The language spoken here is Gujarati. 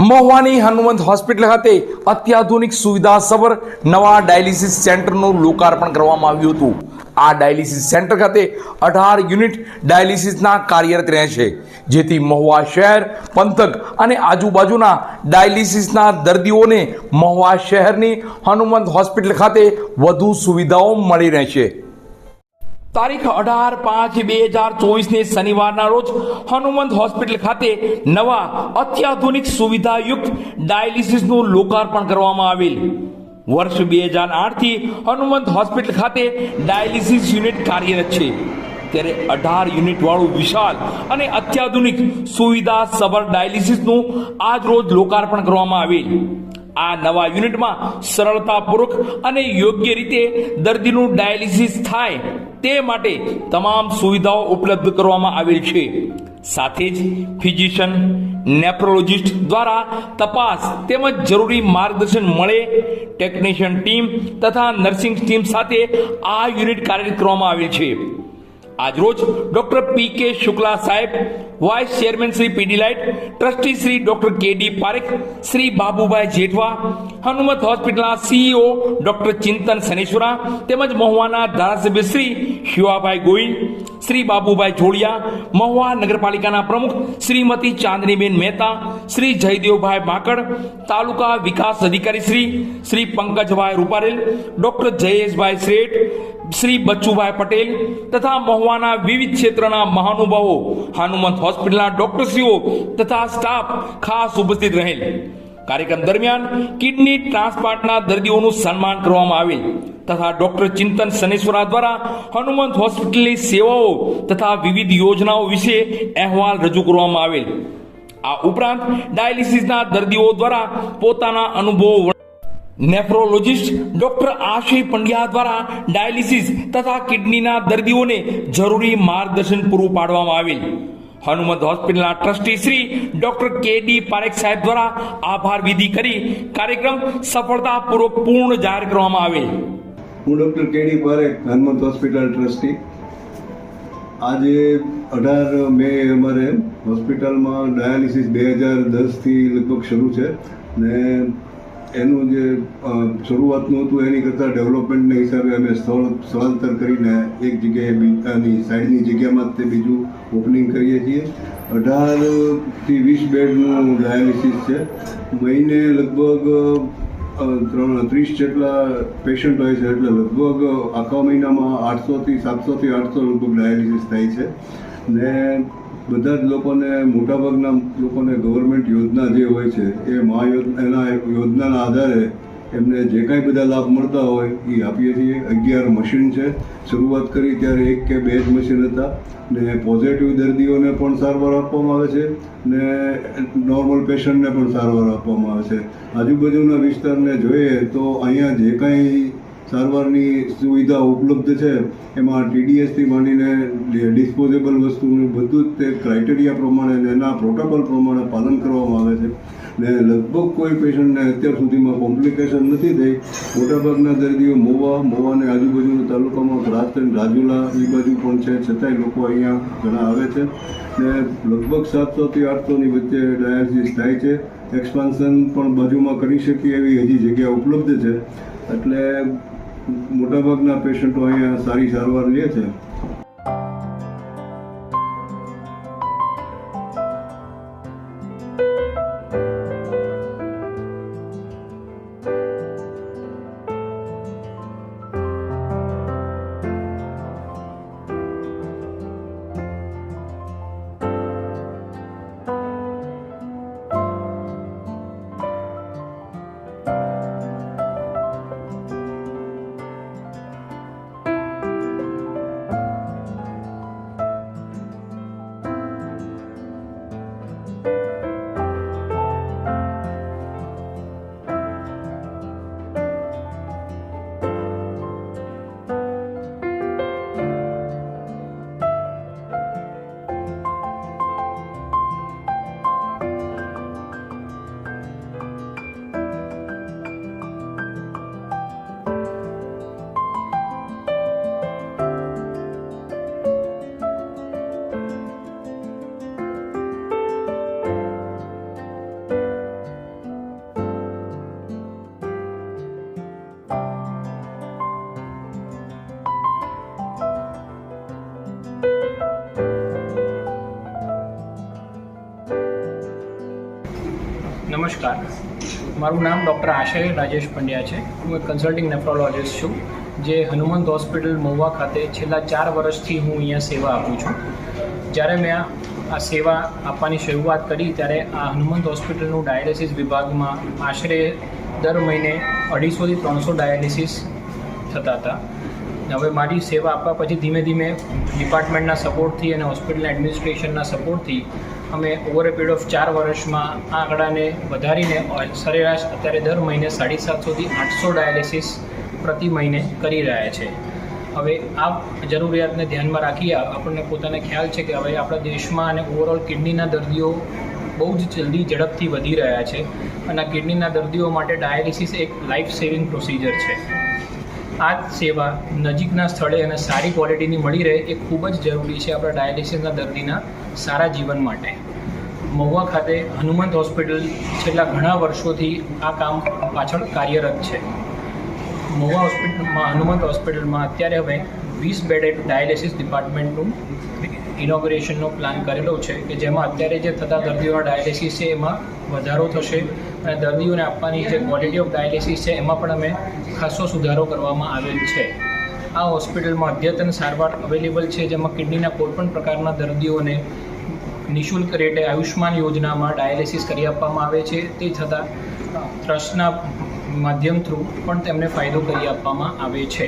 મહુવાની હનુમંત હોસ્પિટલ ખાતે અત્યાધુનિક સુવિધાસભર નવા ડાયાલિસિસ સેન્ટરનું લોકાર્પણ કરવામાં આવ્યું હતું. આ ડાયાલિસિસ સેન્ટર ખાતે અઢાર યુનિટ ડાયાલિસિસના કાર્યરત રહેશે જેથી મહુવા શહેર, પંથક અને આજુબાજુના ડાયાલિસિસના દર્દીઓને મહુવા શહેરની હનુમંત હોસ્પિટલ ખાતે વધુ સુવિધાઓ મળી રહેશે. તારીખ અઢાર પાંચ બે હજાર ચોવીસને શનિવારના રોજ હનુમંત હોસ્પિટલ ખાતે નવા અત્યાધુનિક સુવિધાયુક્ત ડાયાલિસિસનું લોકાર્પણ કરવામાં આવેલ. વર્ષ બે હજાર આઠથી હનુમંત હોસ્પિટલ ખાતે ડાયાલિસિસ યુનિટ કાર્યરત છે. ત્યારે અઢાર યુનિટ વાળું વિશાળ અને અત્યાધુનિક સુવિધા સભર ડાયાલિસિસનું આજ રોજ લોકાર્પણ કરવામાં આવેલ. આ નવા યુનિટમાં સરળતાપૂર્વક અને યોગ્ય રીતે દર્દીનું ડાયાલિસિસ થાય તે માટે તમામ સુવિધાઓ ઉપલબ્ધ કરવામાં આવેલ છે. સાથે જ ફિઝિશિયન, નેફ્રોલોજિસ્ટ દ્વારા તપાસ તેમજ જરૂરી માર્ગદર્શન મળે. ટેકનિશિયન ટીમ તથા નર્સિંગ ટીમ સાથે આ યુનિટ કાર્યરત કરવામાં આવેલ છે. આજરોજ ડોક્ટર પી કે શુક્લા સાહેબ, vice chairman Shri P D light, trustee Shri doctor K D Parekh, Shri Babubhai Jethwa, Hanumat હોસ્પિટલના સીઈઓ ડોક્ટર ચિંતન સનેશ્વરા તેમજ મહુવાના ધારાસભ્ય શ્રી શિવાભાઈ ગોહિલ શ્રી બાબુભાઈ જોડિયા, મહુવા નગરપાલિકાના પ્રમુખ શ્રીમતી ચાંદનીબેન મહેતા, શ્રી જયદેવભાઈ માકડ, તાલુકા વિકાસ અધિકારી શ્રી શ્રી પંકજભાઈ રૂપારેલ, ડોક્ટર જયેશભાઈ શેઠ, શ્રી બચ્ચુભાઈ પટેલ તથા મહુવાના વિવિધ ક્ષેત્રના મહાનુભાવો, હનુમંત હોસ્પિટલના ડોક્ટરશ્રીઓ તથા સ્ટાફ ખાસ ઉપસ્થિત રહેલ. કાર્યક્રમ દરમિયાન કિડની ટ્રાન્સપ્લાન્ટના દર્દીઓનું સન્માન કરવામાં આવેલ તથા ડોક્ટર ચિંતન સનેશ્વરા દ્વારા હનુમંત હોસ્પિટલની સેવાઓ તથા વિવિધ યોજનાઓ વિશે અહેવાલ રજૂ કરવામાં આવેલ. આ ઉપરાંત ડાયાલિસિસના દર્દીઓ દ્વારા પોતાના અનુભવો નેફ્રોલોજિસ્ટ ડોક્ટર આશી પંડ્યા દ્વારા ડાયાલિસિસ તથા કિડનીના દર્દીઓને જરૂરી માર્ગદર્શન પૂરું પાડવામાં આવેલ. હનુમંત હોસ્પિટલના trustee Shri doctor K D Parekh સાહેબ દ્વારા આભાર વિધિ કરી કાર્યક્રમ સફળતાપૂર્વક પૂર્ણ જાહેર કરવામાં આવેલ હું doctor K D Parekh, Hanumat hospital trustee. આજે અઢાર મે અમારે હોસ્પિટલમાં ડાયાલિસિસ બે હજાર દસથી લગભગ શરૂ છે ને એનું જે શરૂઆતનું હતું, એની કરતાં ડેવલપમેન્ટના હિસાબે અમે સ્થળ, સ્થળાંતર કરીને એક જગ્યાએ બીજાની સાઈડની જગ્યામાં જ તે બીજું ઓપનિંગ કરીએ છીએ. અઢારથી વીસ બેડનું ડાયાલિસિસ છે. મહિને લગભગ ત્રણ, ત્રીસ જેટલા પેશન્ટ હોય છે, એટલે લગભગ આખા મહિનામાં આઠસોથી સાતસોથી આઠસો લગભગ ડાયાલિસિસ થાય છે. ને બધા જ લોકોને, મોટાભાગના લોકોને ગવર્મેન્ટ યોજના જે હોય છે, એ મહા એના યોજનાના આધારે એમને જે કાંઈ બધા લાભ મળતા હોય, એ આપીએ છીએ. અગિયાર મશીન છે. શરૂઆત કરી ત્યારે એક કે બે જ મશીન હતા. ને પોઝિટિવ દર્દીઓને પણ સારવાર આપવામાં આવે છે ને નોર્મલ પેશન્ટને પણ સારવાર આપવામાં આવે છે. આજુબાજુના વિસ્તારને જોઈએ તો અહીંયા જે કાંઈ સારવારની સુવિધા ઉપલબ્ધ છે. એમાં ટીડીએસથી માંડીને ડિસ્પોઝેબલ વસ્તુનું બધું જ તે ક્રાઇટેરિયા પ્રમાણે એના પ્રોટોકોલ પ્રમાણે પાલન કરવામાં આવે છે. ને લગભગ કોઈ પેશન્ટને અત્યાર સુધીમાં કોમ્પ્લિકેશન નથી થઈ. મોટાભાગના દર્દીઓ મોવા, મોવાને આજુબાજુના તાલુકામાં રાજતન રાજુલા એ બાજુ પણ છે. છતાંય લોકો અહીંયા ઘણા આવે છે. ને લગભગ સાતસોથી આઠસોની વચ્ચે ડાયાલિસિસ થાય છે. એક્સપાન્શન પણ બાજુમાં કરી શકીએ એવી હજી જગ્યા ઉપલબ્ધ છે. એટલે મોટાભાગના પેશન્ટો અહીંયા સારી સારવાર લે છે. નમસ્કાર. મારું નામ ડૉક્ટર આશય રાજેશ પંડ્યા છે. હું એક કન્સલ્ટિંગ નેફ્રોલોજિસ્ટ છું, જે હનુમંત હોસ્પિટલ મહુવા ખાતે છેલ્લા ચાર વર્ષથી હું અહીંયા સેવા આપું છું. જ્યારે મેં આ સેવા આપવાની શરૂઆત કરી ત્યારે આ હનુમંત હોસ્પિટલનું ડાયાલિસિસ વિભાગમાં આશરે દર મહિને અઢીસોથી ત્રણસો ડાયાલિસિસ થતા હતા. હવે મારી સેવા આપવા પછી ધીમે ધીમે ડિપાર્ટમેન્ટના સપોર્ટથી અને હોસ્પિટલ એડમિનિસ્ટ્રેશનના સપોર્ટથી અમે ઓવર અ પીરિયડ ઓફ ચાર વર્ષમાં આ આંકડાને વધારીને સરેરાશ અત્યારે દર મહિને સાડી સાતસોથી આઠસો ડાયાલિસિસ પ્રતિ મહિને કરી રહ્યા છે. હવે આ જરૂરિયાતને ધ્યાનમાં રાખી આપણને પોતાને ખ્યાલ છે કે હવે આપણા દેશમાં અને ઓવરઓલ કિડનીના દર્દીઓ બહુ જ જલ્દી ઝડપથી વધી રહ્યા છે અને આ કિડનીના દર્દીઓ માટે ડાયાલિસિસ એક લાઈફ સેવિંગ પ્રોસિજર છે. આ સેવા નજીકના સ્થળે અને સારી ક્વોલિટીની મળી રહે એ ખૂબ જ જરૂરી છે આપણા ડાયાલિસિસના દર્દીના સારા જીવન માટે. મહુવા ખાતે હનુમંત હોસ્પિટલ છેલ્લા ઘણા વર્ષોથી આ કામ પાછળ કાર્યરત છે. મહુવા હોસ્પિટલમાં, હનુમંત હોસ્પિટલમાં અત્યારે હવે વીસ બેડેડ ડાયાલિસિસ ડિપાર્ટમેન્ટનું ઇનોગ્રેશનનો પ્લાન કરેલો છે કે જેમાં અત્યારે જે થતા દર્દીઓના ડાયાલિસિસ છે એમાં વધારો થશે અને દર્દીઓને આપવાની જે ક્વોલિટી ઓફ ડાયાલિસિસ છે, એમાં પણ અમે ખાસો સુધારો કરવામાં આવેલ છે. આ હોસ્પિટલમાં અદ્યતન સારવાર અવેલેબલ છે, જેમાં કિડનીના કોઈપણ પ્રકારના દર્દીઓને નિઃશુલ્ક રેટે આયુષ્માન યોજનામાં ડાયાલિસિસ કરી આપવામાં આવે છે. તે છતાં ટ્રસ્ટના માધ્યમ થ્રુ પણ તેમને ફાયદો કરી આપવામાં આવે છે.